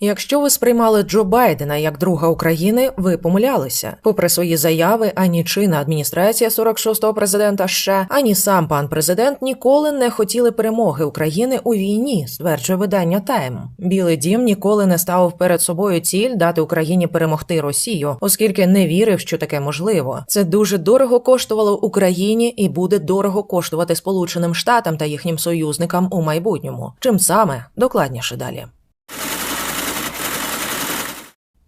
Якщо ви сприймали Джо Байдена як друга України, ви помилялися. Попри свої заяви, ані чинна адміністрація 46-го президента США, ані сам пан президент ніколи не хотіли перемоги України у війні, стверджує видання Тайм. Білий дім ніколи не ставив перед собою ціль дати Україні перемогти Росію, оскільки не вірив, що таке можливо. Це дуже дорого коштувало Україні і буде дорого коштувати Сполученим Штатам та їхнім союзникам у майбутньому. Чим саме докладніше далі.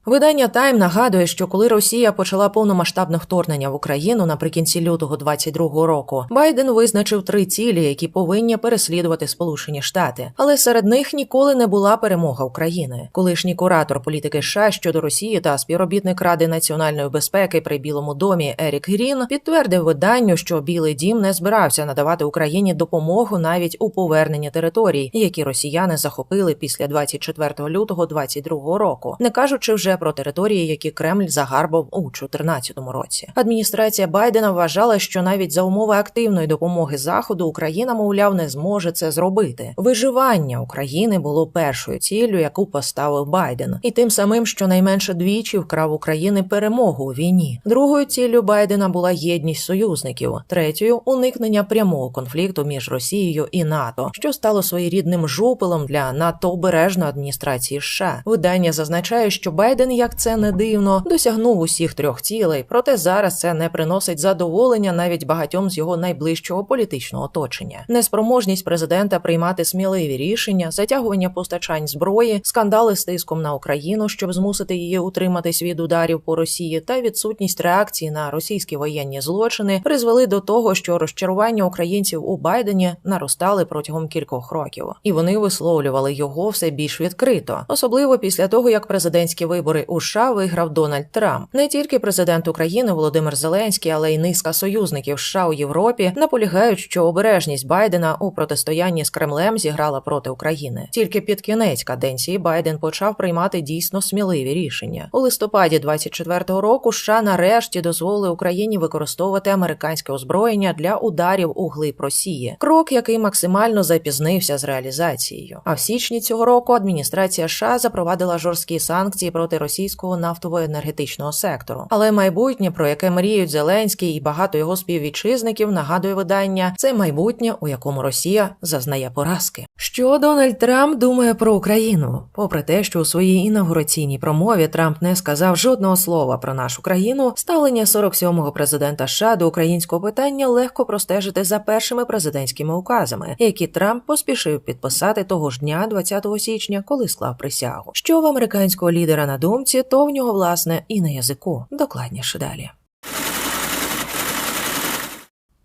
Видання Тайм нагадує, що коли Росія почала повномасштабне вторгнення в Україну наприкінці лютого 22-го року, Байден визначив три цілі, які повинні переслідувати Сполучені Штати. Але серед них ніколи не була перемога України. Колишній куратор політики США щодо Росії та співробітник Ради національної безпеки при Білому домі Ерік Грін підтвердив виданню, що Білий Дім не збирався надавати Україні допомогу навіть у поверненні територій, які росіяни захопили після 24 лютого 22-го року, не кажучи вже про території, які Кремль загарбав у 2014 році. Адміністрація Байдена вважала, що навіть за умови активної допомоги Заходу Україна, мовляв, не зможе це зробити. Виживання України було першою ціллю, яку поставив Байден, і тим самим, щонайменше двічі вкрав України перемогу у війні. Другою ціллю Байдена була єдність союзників, третьою уникнення прямого конфлікту між Росією і НАТО, що стало своєрідним жупелом для надто обережної адміністрації США. Видання зазначає, що Байден як це не дивно, досягнув усіх трьох цілей, проте зараз це не приносить задоволення навіть багатьом з його найближчого політичного оточення. Неспроможність президента приймати сміливі рішення, затягування постачань зброї, скандали з тиском на Україну, щоб змусити її утриматись від ударів по Росії, та відсутність реакції на російські воєнні злочини призвели до того, що розчарування українців у Байдені наростали протягом кількох років, і вони висловлювали його все більш відкрито, особливо після того як президентські вибори у США виграв Дональд Трамп. Не тільки президент України Володимир Зеленський, але й низка союзників США у Європі наполягають, що обережність Байдена у протистоянні з Кремлем зіграла проти України. Тільки під кінець каденції Байден почав приймати дійсно сміливі рішення. У листопаді 24-го року США нарешті дозволили Україні використовувати американське озброєння для ударів у глиб Росії. Крок, який максимально запізнився з реалізацією. А в січні цього року адміністрація США запровадила жорсткі санкції проти російського нафтово-енергетичного сектору. Але майбутнє, про яке мріють Зеленський і багато його співвітчизників, нагадує видання, це майбутнє, у якому Росія зазнає поразки. Що Дональд Трамп думає про Україну? Попри те, що у своїй інаугураційній промові Трамп не сказав жодного слова про нашу країну, ставлення 47-го президента США до українського питання легко простежити за першими президентськими указами, які Трамп поспішив підписати того ж дня, 20 січня, коли склав присягу. Що в американського лідера на думці, то в нього власне і на язику. Докладніше далі.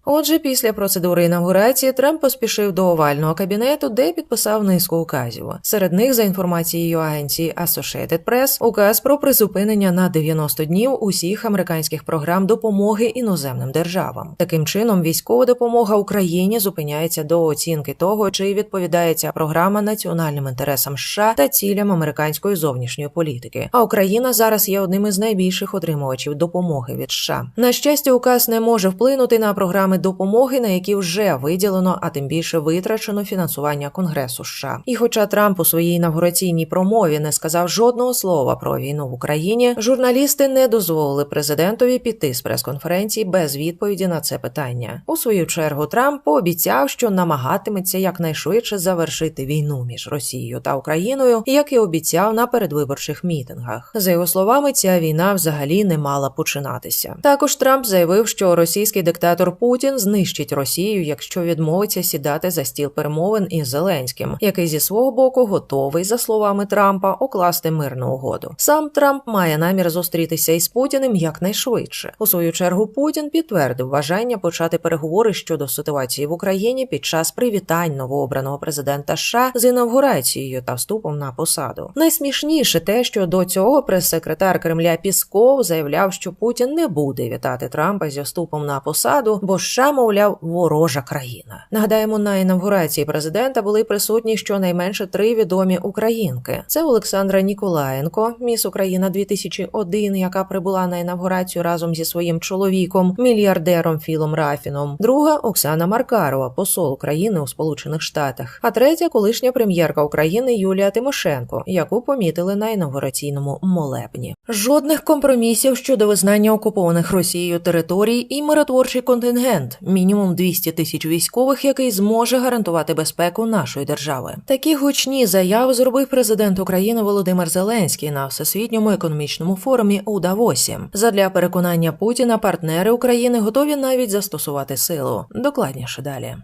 Отже, після процедури інаугурації Трамп поспішив до овального кабінету, де підписав низку указів. Серед них, за інформацією агенції Associated Press, указ про призупинення на 90 днів усіх американських програм допомоги іноземним державам. Таким чином, військова допомога Україні зупиняється до оцінки того, чи відповідає ця програма національним інтересам США та цілям американської зовнішньої політики. А Україна зараз є одним із найбільших отримувачів допомоги від США. На щастя, указ не може вплинути на програми допомоги, на які вже виділено, а тим більше витрачено фінансування Конгресу США. І хоча Трамп у своїй інавгураційній промові не сказав жодного слова про війну в Україні, журналісти не дозволили президентові піти з прес-конференції без відповіді на це питання. У свою чергу Трамп пообіцяв, що намагатиметься якнайшвидше завершити війну між Росією та Україною, як і обіцяв на передвиборчих мітингах. За його словами, ця війна взагалі не мала починатися. Також Трамп заявив, що російський диктатор Путін знищить Росію, якщо відмовиться сідати за стіл перемовин із Зеленським, який зі свого боку готовий, за словами Трампа, укласти мирну угоду. Сам Трамп має намір зустрітися із Путіним якнайшвидше. У свою чергу Путін підтвердив бажання почати переговори щодо ситуації в Україні під час привітань новообраного президента США з інавгурацією та вступом на посаду. Найсмішніше те, що до цього прес-секретар Кремля Пісков заявляв, що Путін не буде вітати Трампа зі вступом на посаду, бо США мовляв, ворожа країна. Нагадаємо, на інавгурації президента були присутні щонайменше три відомі українки: це Олександра Ніколаєнко, міс Україна 2001, яка прибула на інавгурацію разом зі своїм чоловіком, мільярдером Філом Рафіном. Друга Оксана Маркарова, посол України у Сполучених Штатах. А третя колишня прем'єрка України Юлія Тимошенко, яку помітили на інавгураційному молебні. Жодних компромісів щодо визнання окупованих Росією територій і миротворчий контингент, мінімум 200 тисяч військових, який зможе гарантувати безпеку нашої держави. Такі гучні заяви зробив президент України Володимир Зеленський на всесвітньому економічному форумі у Давосі. Задля переконання Путіна партнери України готові навіть застосувати силу. Докладніше далі.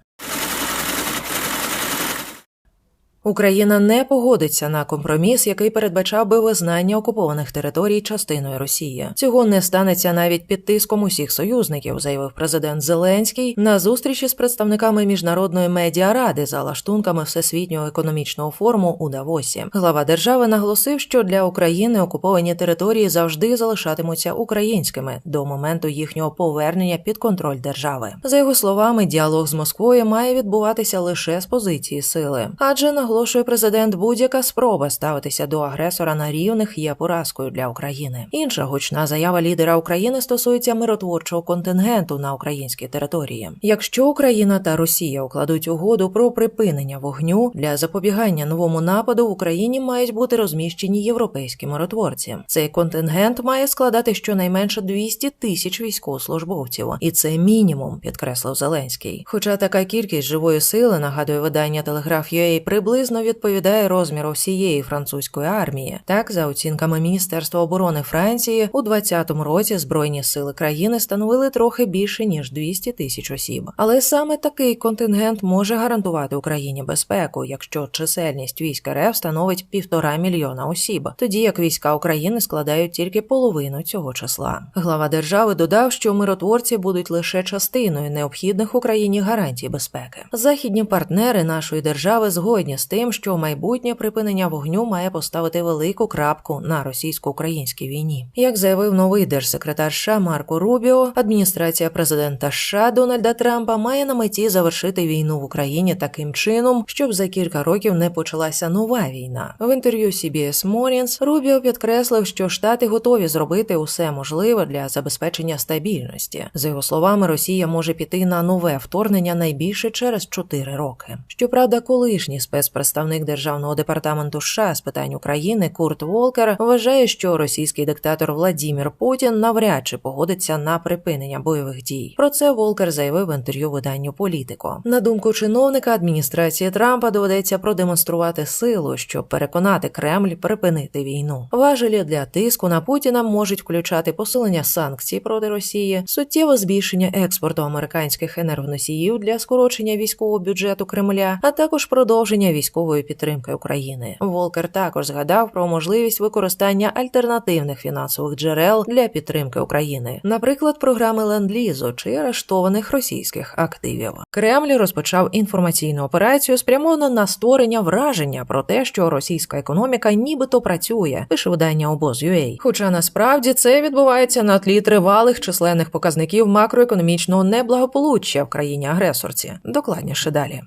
Україна не погодиться на компроміс, який передбачав би визнання окупованих територій частиною Росії. Цього не станеться навіть під тиском усіх союзників, заявив президент Зеленський на зустрічі з представниками міжнародної медіаради за лаштунками всесвітнього економічного форуму у Давосі. Глава держави наголосив, що для України окуповані території завжди залишатимуться українськими до моменту їхнього повернення під контроль держави. За його словами, діалог з Москвою має відбуватися лише з позиції сили, адже наголошує президент, будь-яка спроба ставитися до агресора на рівних є поразкою для України. Інша гучна заява лідера України стосується миротворчого контингенту на українській території. Якщо Україна та Росія укладуть угоду про припинення вогню для запобігання новому нападу в Україні мають бути розміщені європейські миротворці. Цей контингент має складати щонайменше 200 тисяч військовослужбовців, і це мінімум, підкреслив Зеленський. Хоча така кількість живої сили нагадує видання Телеграф.UA приблизно відповідає розміру всієї французької армії. Так, за оцінками Міністерства оборони Франції, у 2020 році збройні сили країни становили трохи більше ніж 200 тисяч осіб. Але саме такий контингент може гарантувати Україні безпеку, якщо чисельність військ РФ становить півтора мільйона осіб, тоді як війська України складають тільки половину цього числа. Глава держави додав, що миротворці будуть лише частиною необхідних Україні гарантій безпеки. Західні партнери нашої держави згодні з тим, що майбутнє припинення вогню має поставити велику крапку на російсько-українській війні. Як заявив новий держсекретар США Марко Рубіо, адміністрація президента США Дональда Трампа має на меті завершити війну в Україні таким чином, щоб за кілька років не почалася нова війна. В інтерв'ю CBS Mornings Рубіо підкреслив, що штати готові зробити усе можливе для забезпечення стабільності. За його словами, Росія може піти на нове вторгнення найбільше через 4 роки. Щоправда, колишній спецпредставник державного департаменту США з питань України Курт Волкер вважає, що російський диктатор Владімір Путін навряд чи погодиться на припинення бойових дій. Про це Волкер заявив в інтерв'ю виданню Політико. На думку чиновника адміністрації Трампа доведеться продемонструвати силу, щоб переконати Кремль припинити війну. Важелі для тиску на Путіна можуть включати посилення санкцій проти Росії, суттєве збільшення експорту американських енергоносіїв для скорочення військового бюджету Кремля, а також продовження військової підтримки України. Волкер також згадав про можливість використання альтернативних фінансових джерел для підтримки України, наприклад, програми ленд-лізу чи арештованих російських активів. Кремль розпочав інформаційну операцію, спрямовану на створення враження про те, що російська економіка нібито працює, пише видання обоз.ua. Хоча насправді це відбувається на тлі тривалих численних показників макроекономічного неблагополуччя в країні агресорці. Докладніше далі.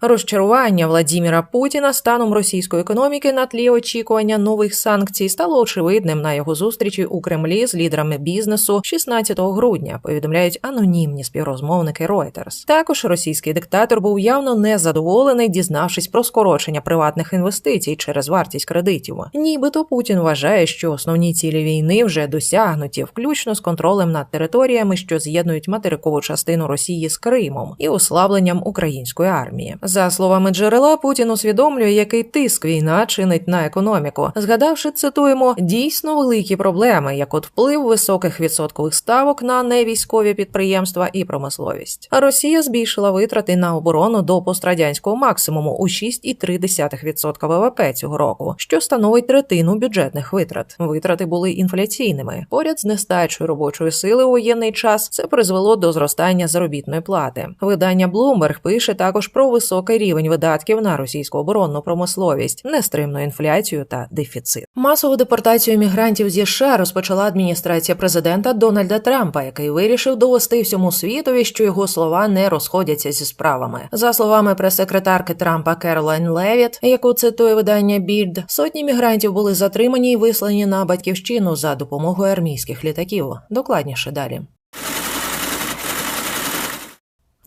Розчарування Владіміра Путіна станом російської економіки на тлі очікування нових санкцій стало очевидним на його зустрічі у Кремлі з лідерами бізнесу 16 грудня. Повідомляють анонімні співрозмовники Reuters. Також російський диктатор був явно незадоволений, дізнавшись про скорочення приватних інвестицій через вартість кредитів. Нібито Путін вважає, що основні цілі війни вже досягнуті, включно з контролем над територіями, що з'єднують материкову частину Росії з Кримом і ослабленням української армії. За словами джерела, Путін усвідомлює, який тиск війна чинить на економіку, згадавши, цитуємо, дійсно великі проблеми, як от вплив високих відсоткових ставок на невійськові підприємства і промисловість. Росія збільшила витрати на оборону до пострадянського максимуму у 6,3% ВВП цього року, що становить третину бюджетних витрат. Витрати були інфляційними. Поряд з нестачою робочої сили у воєнний час це призвело до зростання заробітної плати. Видання Bloomberg пише також про високі високий рівень видатків на російську оборонну промисловість, нестримну інфляцію та дефіцит. Масову депортацію мігрантів зі США розпочала адміністрація президента Дональда Трампа, який вирішив довести всьому світові, що його слова не розходяться зі справами. За словами прес-секретарки Трампа Керолайн Левіт, яку цитує видання Більд, сотні мігрантів були затримані і вислані на батьківщину за допомогою армійських літаків. Докладніше далі.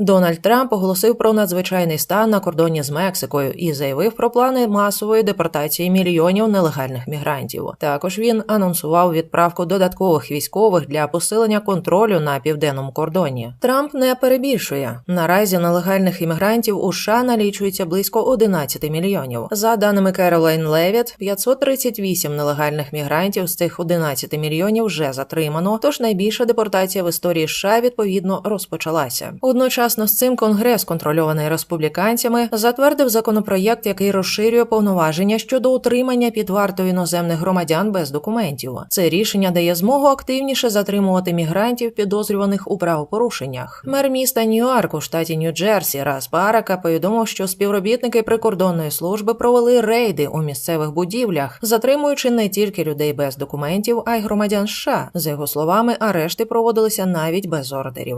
Дональд Трамп оголосив про надзвичайний стан на кордоні з Мексикою і заявив про плани масової депортації мільйонів нелегальних мігрантів. Також він анонсував відправку додаткових військових для посилення контролю на південному кордоні. Трамп не перебільшує наразі нелегальних іммігрантів у США налічується близько 11 мільйонів. За даними Керолайн Левіт, 538 нелегальних мігрантів з цих 11 мільйонів вже затримано. Тож найбільша депортація в історії США відповідно розпочалася. Одночасно з цим конгрес, контрольований республіканцями, затвердив законопроєкт, який розширює повноваження щодо утримання під вартою іноземних громадян без документів. Це рішення дає змогу активніше затримувати мігрантів, підозрюваних у правопорушеннях. Мер міста Ньюарк у штаті Нью-Джерсі Рас Барака повідомив, що співробітники прикордонної служби провели рейди у місцевих будівлях, затримуючи не тільки людей без документів, а й громадян США. За його словами, арешти проводилися навіть без ордерів.